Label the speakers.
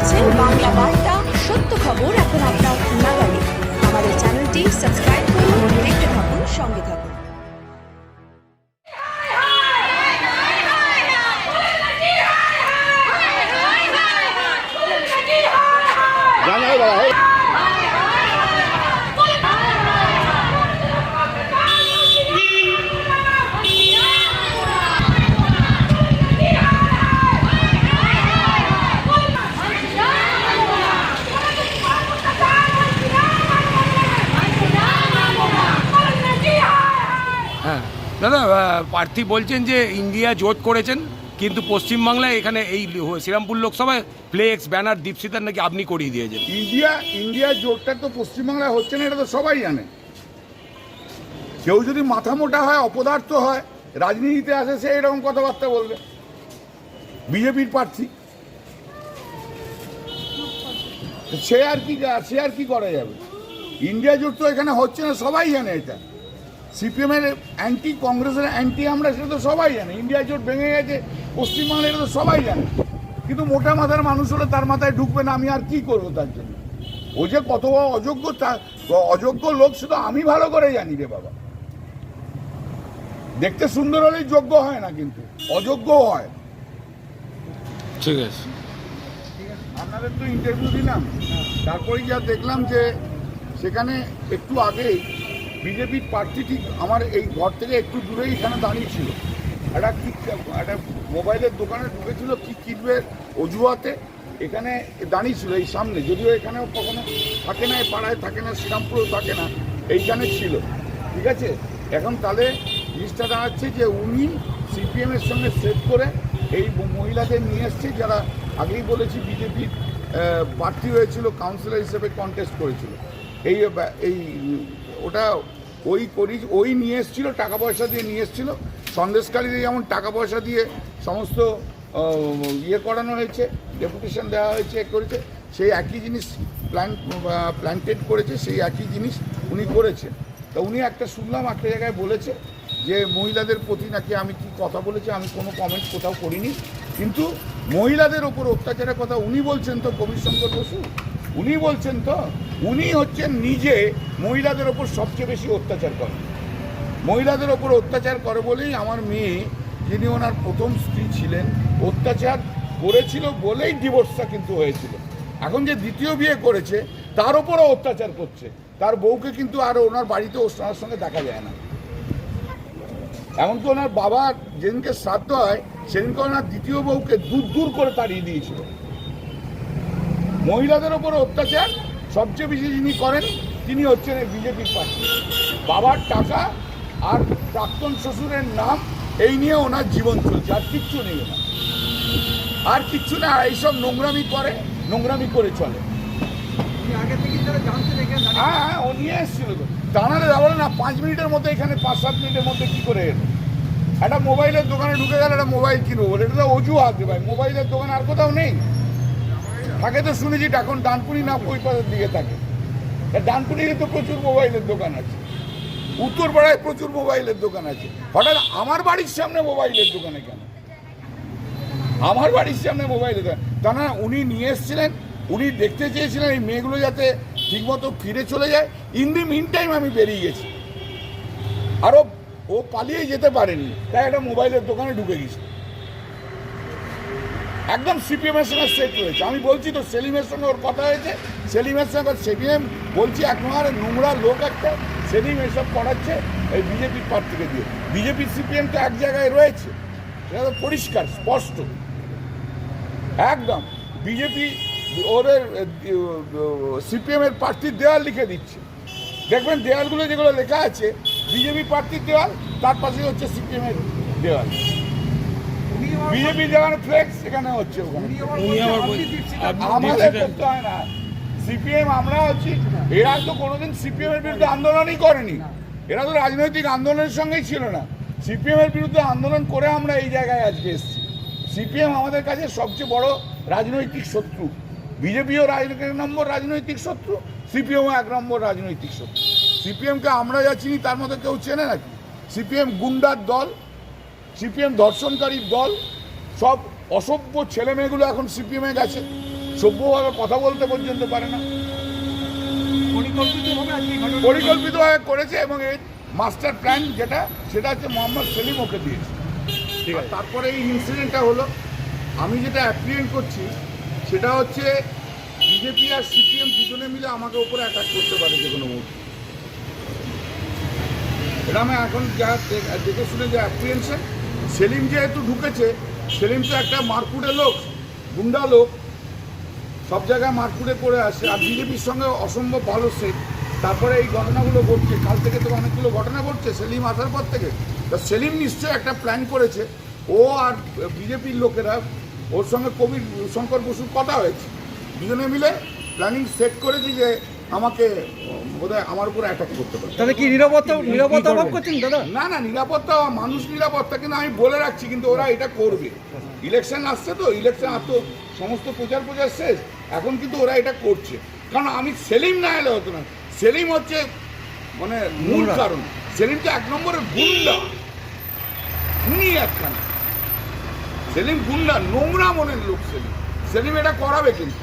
Speaker 1: দেখছেন বাংলা বার্তা, সত্য খবর এখন আপনার নাগালে। আমাদের চ্যানেলটি সাবস্ক্রাইব করুন, দেখতে থাকুন, সঙ্গে থাকুন।
Speaker 2: দাদা আহ, প্রার্থী বলছেন যে ইন্ডিয়া জোট করেছেন কিন্তু পশ্চিমবাংলায় এখানে এই শ্রীরামপুর লোকসভায় ফ্লেক্স ব্যানার দীপশিতার নাকি আপনি করিয়ে দিয়েছেন।
Speaker 3: ইন্ডিয়া ইন্ডিয়া জোটটা তো পশ্চিমবাংলায় হচ্ছে না এটা তো সবাই জানে। কেউ যদি মাথা মোটা হয় অপদার্থ হয় রাজনীতিতে আসে সে এরকম কথাবার্তা বলবে। বিজেপির প্রার্থী। সে আর কি সে আর কি করা যাবে? ইন্ডিয়া জোট তো এখানে হচ্ছে না সবাই জানে এটা। সিপিএম এর অ্যান্টি কংগ্রেসের অ্যান্টি আমরা সেটা তো সবাই জানে। ইন্ডিয়া জোট ভেঙে গেছে পশ্চিমবাংলা এটা তো সবাই জানে। কিন্তু মোটা মাথার মানুষ হলে তার মাথায় ঢুকবে না আমি আর কি করব তার জন্য? ও যে কত অযোগ্য অযোগ্য লোক শুধু আমি ভালো করে জানি রে বাবা। দেখতে সুন্দর হলেই যোগ্য হয় না কিন্তু অযোগ্য হয়।
Speaker 2: ঠিক আছে।
Speaker 3: আপনাদের তো ইন্টারভিউ দিলাম। তারপরে যা দেখলাম যে সেখানে একটু আগেই বিজেপির প্রার্থী ঠিক আমার এই ঘর থেকে একটু দূরেই এখানে দাঁড়িয়ে ছিল। একটা কি, একটা মোবাইলের দোকানে ঢুকেছিল, কি কিনবে অজুহাতে, এখানে দাঁড়িয়ে ছিল এই সামনে। যদিও এখানেও কখনো থাকে না পাড়ায় থাকে না, শ্রীরামপুরেও থাকে না, এইখানে ছিল। ঠিক আছে? এখন তাহলে জিনিসটা দাঁড়াচ্ছে যে উনি সিপিএমের সঙ্গে সেট করে এই মহিলাদের নিয়ে এসছে, যারা আগেই বলেছি বিজেপির প্রার্থী হয়েছিল কাউন্সিলর হিসেবে কন্টেস্ট করেছিল। এই এই ওটা ওই করি ওই নিয়ে এসেছিল, টাকা পয়সা দিয়ে নিয়ে এসেছিল। সন্দেশকারীদের যেমন টাকা পয়সা দিয়ে সমস্ত ইয়ে করানো হয়েছে, ডেপুটেশন দেওয়া হয়েছে করেছে, সেই একই জিনিস প্ল্যান প্ল্যান্টেড করেছে, সেই একই জিনিস উনি করেছেন। তা উনি একটা শুনলাম, একটা জায়গায় বলেছে যে মহিলাদের প্রতি নাকি আমি কি কথা বলেছি, আমি কোনো কমেন্ট কোথাও করিনি। কিন্তু মহিলাদের ওপর অত্যাচারের কথা উনি বলছেন তো কবির শঙ্কর বসু? উনি বলছেন তো উনি হচ্ছেন নিজে মহিলাদের ওপর সবচেয়ে বেশি অত্যাচার করেন। মহিলাদের ওপর অত্যাচার করে বলেই আমার মেয়ে, যিনি ওনার প্রথম স্ত্রী ছিলেন, অত্যাচার করেছিল বলেই ডিভোর্সটা কিন্তু হয়েছিল। এখন যে দ্বিতীয় বিয়ে করেছে, তার ওপরও অত্যাচার করছে। তার বউকে কিন্তু আর ওনার বাড়িতে ওনার সঙ্গে দেখা যায় না। এমনকি ওনার বাবার যেদিনকে শ্রাদ্ধ হয়, সেদিনকে ওনার দ্বিতীয় বউকে দূর দূর করে তাড়িয়ে দিয়েছিল। মহিলাদের ওপর অত্যাচার সবচেয়ে বেশি যিনি করেন তিনি হচ্ছেন এই বিজেপির পার্টি। বাবার টাকা আর প্রাক্তন শ্বশুরের নাম এই নিয়ে ওনার জীবন চলছে আর কিচ্ছু নেই ওনার। আর কিচ্ছু না আর এইসব নোংরামি করে নোংরামি করে চলে। হ্যাঁ হ্যাঁ ও নিয়ে এসেছিল তো। জানালে যাব না পাঁচ মিনিটের মধ্যে এখানে পাঁচ সাত মিনিটের মধ্যে কি করে এলো? একটা মোবাইলের দোকানে ঢুকে গেলে একটা মোবাইল কিনবো বলে এটা তো অজুহাত ভাই মোবাইলের দোকান আর কোথাও নেই। থাকে তো শুনেছি এখন ডানপুরি না ওই পাশের দিকে থাকে। ডানপুরিতে তো প্রচুর মোবাইলের দোকান আছে। উত্তরপাড়ায় প্রচুর মোবাইলের দোকান আছে। হঠাৎ আমার বাড়ির সামনে মোবাইলের দোকানে কেন? আমার বাড়ির সামনে মোবাইলের দোকান। তা না উনি নিয়ে এসেছিলেন, উনি দেখতে চেয়েছিলেন এই মেয়েগুলো যাতে ঠিকমতো ফিরে চলে যায়। ইন দি মিন টাইম আমি বেরিয়ে গেছি। আরও ও পালিয়ে যেতে পারেনি। তাই একটা মোবাইলের দোকানে ঢুকে গেছে। একদম সিপিএমের সঙ্গে সেট রয়েছে। আমি বলছি তো সেলিমের সঙ্গে ওর কথা হয়েছে। সেলিমের সঙ্গে সিপিএম, বলছি একমার নোংরা লোক একটা, সেলিম এসব করাচ্ছে এই বিজেপির প্রার্থীকে দিয়ে। বিজেপি সিপিএম তো এক জায়গায় রয়েছে। সেটা তো পরিষ্কার, স্পষ্ট। একদম। বিজেপি ওদের সিপিএমের প্রার্থীর দেওয়াল লিখে দিচ্ছে। দেখবেন দেওয়ালগুলো যেগুলো লেখা আছে, বিজেপি প্রার্থীর দেওয়াল তার পাশে হচ্ছে সিপিএমের দেওয়াল বিজেপি যেখানে ফ্লেক্স সেখানে হচ্ছে আমাদের করতে হয় না। সিপিএম আমরা হচ্ছি এরা তো কোনোদিন সিপিএম এর বিরুদ্ধে আন্দোলনই করেনি। এরা তো রাজনৈতিক আন্দোলনের সঙ্গেই ছিল না। সিপিএম এর বিরুদ্ধে আন্দোলন করে আমরা এই জায়গায় আজকে এসেছি। সিপিএম আমাদের কাছে সবচেয়ে বড় রাজনৈতিক শত্রু। বিজেপিও এক নম্বর রাজনৈতিক শত্রু সিপিএমও এক নম্বর রাজনৈতিক শত্রু। সিপিএমকে আমরা যা চিনি তার মধ্যে কেউ চেনে নাকি? সিপিএম গুন্ডার দল সিপিএম ধর্ষণকারীর দল সব অসভ্য ছেলেমেয়েগুলো এখন সিপিএমে গেছে। সভ্যভাবে কথা বলতে পর্যন্ত পারে না।
Speaker 4: পরিকল্পিতভাবে
Speaker 3: পরিকল্পিতভাবে করেছে এবং এই মাস্টার প্ল্যান যেটা সেটা হচ্ছে মোহাম্মদ সেলিম ওকে দিয়েছে।
Speaker 4: ঠিক আছে।
Speaker 3: তারপরে এই ইনসিডেন্টটা হলো আমি যেটা অ্যাপ্রিয়েন্ট করছি সেটা হচ্ছে বিজেপি আর সিপিএম দুজনে মিলে আমাকে উপরে অ্যাটাক করতে পারে যে কোনো মুহূর্তে। এটা আমি এখন যা দেখে শুনে যে অ্যাপ্রিয়েনশন সেলিম যেহেতু ঢুকেছে, সেলিম তো একটা মারকুটে লোক, গুন্ডা লোক। সব জায়গায় মারকুটে করে আসে। আর বিজেপির সঙ্গে অসম্ভব ভালো সে তারপরে এই ঘটনাগুলো ঘটছে। কাল থেকে তো অনেকগুলো ঘটনা ঘটছে, সেলিম আসার পর থেকে। তা সেলিম নিশ্চয়ই একটা প্ল্যান করেছে। ও আর বিজেপির লোকেরা, ওর সঙ্গে কবির শঙ্কর বসুর কথা হয়েছে। দুজনে মিলে প্ল্যানিং সেট করেছে যে আমাকে বোধহয় আমার উপর অ্যাটাক করতে পারে।
Speaker 4: তাহলে কি নিরাপত্তা নিরাপত্তা অভাব করছেন দাদা?
Speaker 3: না না নিরাপত্তা মানুষ নিরাপত্তা কিন্তু আমি বলে রাখছি কিন্তু ওরা এটা করবে। ইলেকশন আসছে তো ইলেকশন আর তো সমস্ত প্রচার প্রচার শেষ। এখন কিন্তু ওরা এটা করছে। কারণ আমি সেলিম না এলে হতো না। সেলিম হচ্ছে মানে মূল কারণ। সেলিম তো এক নম্বরের গুন্ডা। খুনি একখানা। সেলিম গুন্ডা নোংরা মনের লোক সেলিম। সেলিম এটা করাবে কিন্তু।